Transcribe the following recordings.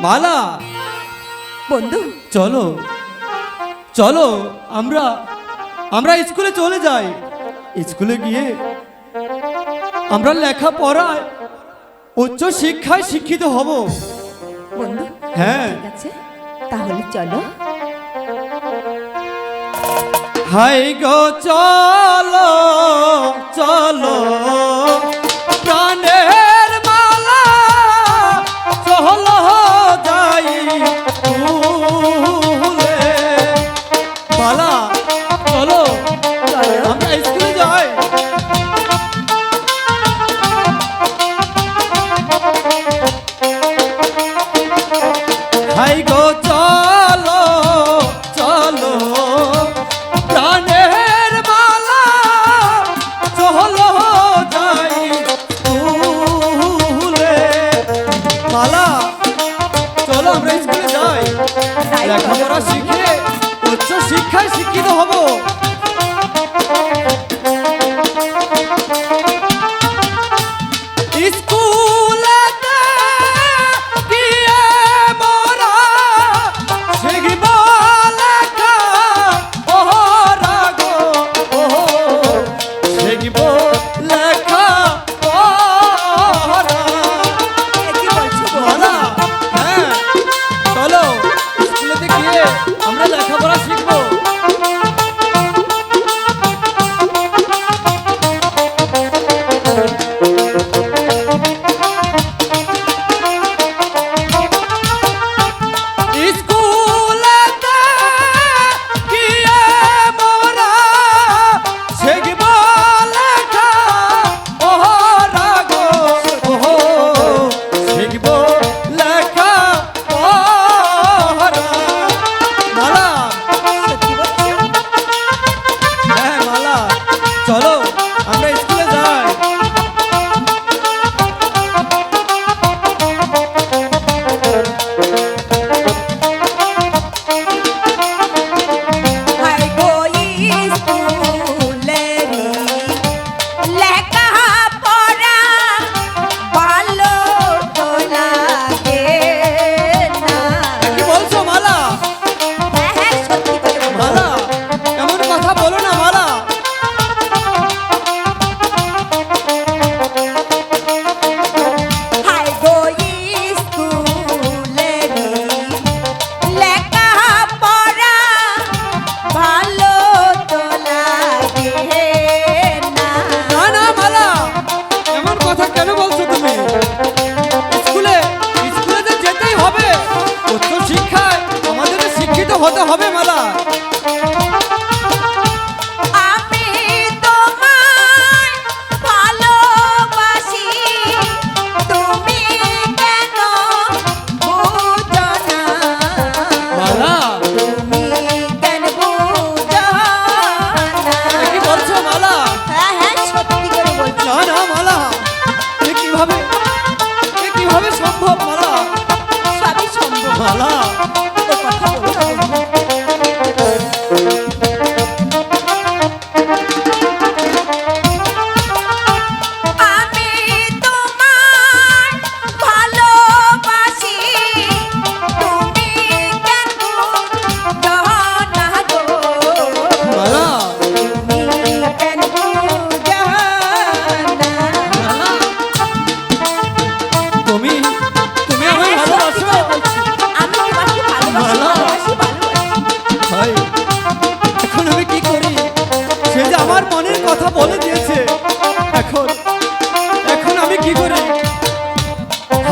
মালা। বন্ধু। চলো। চলো আমরা আমরা স্কুলে চলে যাই। স্কুলে গিয়ে আমরা লেখা পড়ায় উচ্চ শিক্ষায় শিক্ষিত হব। বন্ধু হ্যাঁ। তাহলে চলো। হাই গো চলো চলো।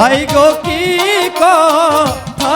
হাই গো কি কথা